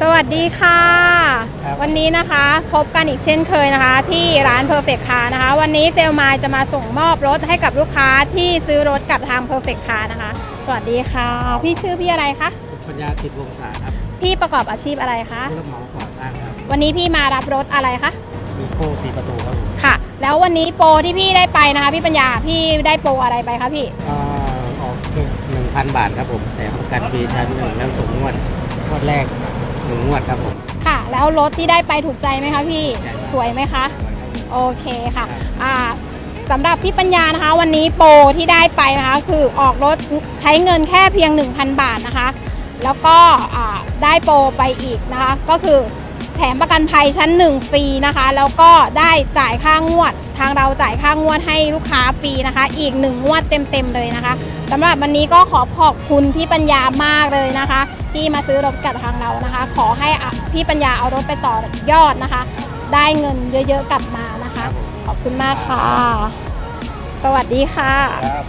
สวัสดีค่ะครับวันนี้นะคะพบกันอีกเช่นเคยนะคะ ที่ร้าน Perfect Car นะคะ วันนี้เซลมายจะมาส่งมอบรถให้กับลูกค้าที่ซื้อรถกับทาง Perfect Car นะคะ สวัสดีค่ะ พี่ชื่อพี่อะไรคะปัญญาติดวงศาครับพี่ประกอบอาชีพอะไรคะผู้รับเหมาก่อสร้างครับวันนี้พี่มารับรถอะไรคะมีโก้สีประตูครับผมค่ะ แล้ววันนี้โปรที่พี่ได้ไปนะคะ พี่ปัญญาพี่ได้โปรอะไรไปคะพี่ก็ออกหนึ่งพันบาทครับผมแต่ประกันฟรีชั้นหนึ่งแล้วส่งงวดงวดแรก หนึ่งงวดครับผมค่ะ แล้วรถที่ได้ไปถูกใจไหมคะพี่สวยไหมคะโอเคค่ะอ่าสำหรับพี่ปัญญานะคะ วันนี้โปรที่ได้ไปนะคะ คือออกรถใช้เงินแค่เพียง 1,000 บาทนะคะ แล้วก็อ่าได้โปรไปอีกนะคะ ก็คือ แถมประกันภัยชั้น 1 ฟรีนะคะ แล้วก็ได้จ่ายค่างวด ทางเราจ่ายค่างวดให้ลูกค้าฟรีนะคะ อีก 1 งวดเต็มๆเลยนะคะสำหรับวันนี้ก็ขอขอบคุณพี่ปัญญามากเลยนะคะ ที่มาซื้อรถกับทางเรานะคะ ขอให้อะพี่ปัญญาเอารถไปต่อยอดนะคะ ได้เงินเยอะๆกลับมานะคะครับผมขอบคุณมากค่ะ สวัสดีค่ะครับ